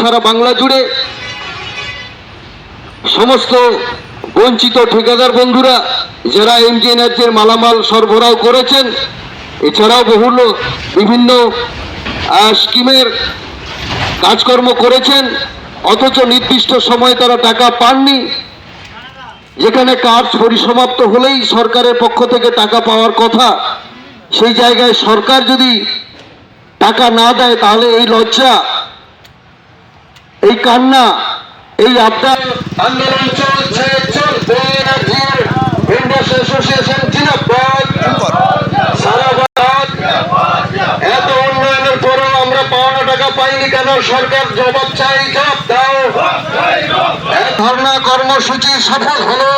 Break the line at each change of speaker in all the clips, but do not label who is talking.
সারা বাংলা জুড়ে। সমস্ত বঞ্চিত ঠিকাদার বন্ধুরা, যারা এমজি এনার্জির মালামাল সরবরাহ করেছেন, এছাড়াও বহু বিভিন্ন স্কিমের কাজকর্ম করেছেন, অথচ নির্দিষ্ট সময় তারা টাকা পাননি। যেখানে কাজ পরিসমাপ্ত হলেই সরকারের পক্ষ থেকে টাকা পাওয়ার কথা। সেই জায়গায় সরকার যদি টাকা না দেয়, তাহলে এই লজ্জা এই কান্না এই আবদার আন্দোলন চলছে চলবে অ্যাসোসিয়েশন এত আমরা পাওনা টাকা পাইনি কেন? সরকার জবাব চাই দাও। ধর্ণা কর্মসূচি সফল হলো।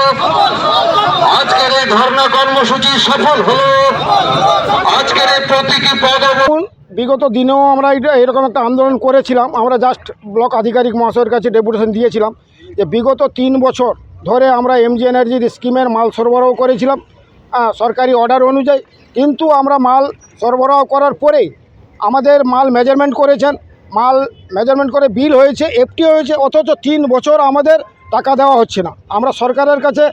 আজকের এই ধর্ণা কর্মসূচি সফল হলো। আজকের এই প্রতীকী পদ
দেখুন, বিগত দিনেও আমরা এটা এরকম একটা আন্দোলন করেছিলাম। আমরা জাস্ট ব্লক আধিকারিক মহাশয়ের কাছে ডেপুটেশন দিয়েছিলাম যে বিগত তিন বছর ধরে আমরা এমজি এনার্জির স্কিমের মাল সরবরাহ করেছিলাম সরকারি অর্ডার অনুযায়ী। কিন্তু আমরা মাল সরবরাহ করার পরেই আমাদের মাল মেজারমেন্ট করেছেন, মাল মেজারমেন্ট করে বিল হয়েছে এফটি হয়েছে, অথচ তিন বছর আমাদের টাকা দেওয়া হচ্ছে না। আমরা সরকারের কাছে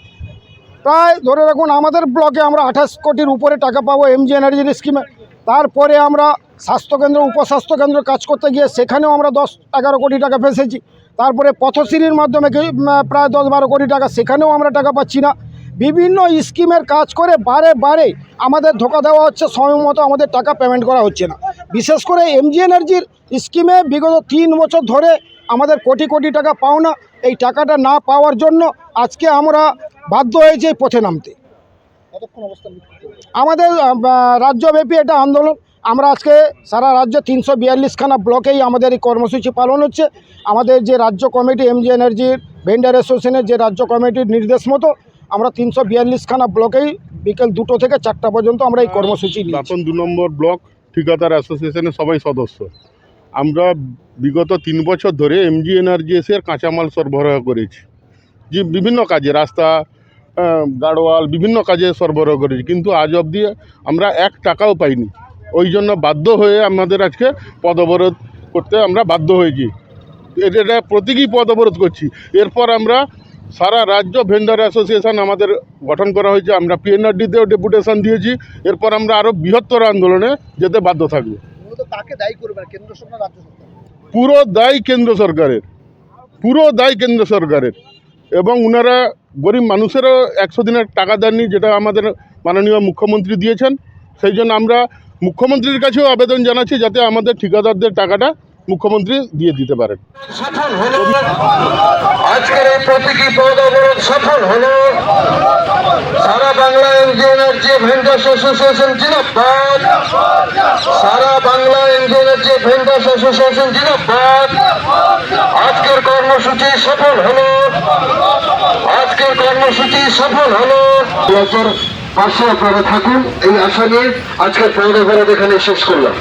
প্রায় ধরে রাখুন আমাদের ব্লকে আমরা আঠাশ কোটির উপরে টাকা পাবো এমজি এনার্জির স্কিমে তারপরে আমরা স্বাস্থ্যকেন্দ্র উপস্বাস্থ্যকেন্দ্র কাজ করতে গিয়ে সেখানেও আমরা দশ এগারো কোটি টাকা ফেসেছি। তারপরে পথশ্রীর মাধ্যমে প্রায় দশ বারো কোটি টাকা সেখানেও আমরা টাকা পাচ্ছি না। বিভিন্ন স্কিমের কাজ করে বারে বারে আমাদের ধোকা দেওয়া হচ্ছে সময় মতো আমাদের টাকা পেমেন্ট করা হচ্ছে না। বিশেষ করে এমজি এনার্জির স্কিমে বিগত তিন বছর ধরে আমাদের কোটি কোটি টাকা পাওনা। এই টাকাটা না পাওয়ার জন্য আজকে আমরা বাধ্য হয়েছে পথে নামতে। আমাদের রাজ্যব্যাপী এটা আন্দোলন। আমরা আজকে সারা রাজ্যে তিনশো বিয়াল্লিশখানা ব্লকেই আমাদের এই কর্মসূচি পালন হচ্ছে। আমাদের যে রাজ্য কমিটি, এমজি এনার্জির ভেন্ডার অ্যাসোসিয়েশনের যে রাজ্য কমিটির নির্দেশ মতো আমরা তিনশো বিয়াল্লিশখানা ব্লকেই বিকেল দুটো থেকে চারটা পর্যন্ত আমরা এই কর্মসূচি
দাঁতন দু নম্বর ব্লক, ঠিকাদার অ্যাসোসিয়েশনের সবাই সদস্য। আমরা বিগত তিন বছর ধরে এমজি এনার্জিএসের কাঁচামাল সরবরাহ করেছি। যে বিভিন্ন কাজে, রাস্তা গাড়োয়াল, বিভিন্ন কাজে সরবরাহ করেছি। কিন্তু আজ অবধি আমরা এক টাকাও পাইনি। ওই জন্য বাধ্য হয়ে আমাদের আজকে পদ অবরোধ করতে আমরা বাধ্য হয়েছি। এটা প্রতীকী পদ অবরোধ করছি। এরপর আমরা সারা রাজ্য ভেন্ডার অ্যাসোসিয়েশন আমাদের গঠন করা হয়েছে। আমরা পিএনআরডিতেও ডেপুটেশন দিয়েছি। এরপর আমরা আরও বৃহত্তর আন্দোলনে যেতে বাধ্য থাকব।
সরকার
পুরো দায় কেন্দ্র সরকারের। পুরো দায় কেন্দ্র সরকারের। এবং ওনারা গরিব মানুষেরও একশো দিনের টাকা দেননি যেটা আমাদের মাননীয় মুখ্যমন্ত্রী দিয়েছেন। সেই জন্য আমরা মুখ্যমন্ত্রীর কাছেও আবেদন জানাচ্ছি যাতে আমাদের ঠিকাদারদের টাকাটা মুখ্যমন্ত্রী দিয়ে দিতে পারেন।
সফল হলো আজকের এই প্রতীকী পদ অবরোধ সফল হলো? সারা Bangla NG energy vendors association জিন্দাবাদ। সারা Bangla NG energy vendors association জিন্দাবাদ। আজকের কর্মসূচি সফল হলো? আজকের কর্মসূচি সফল হলো? পাশে আপনারা থাকুন এই আশা নিয়ে আজকের বেলা এখানে শেষ করলাম।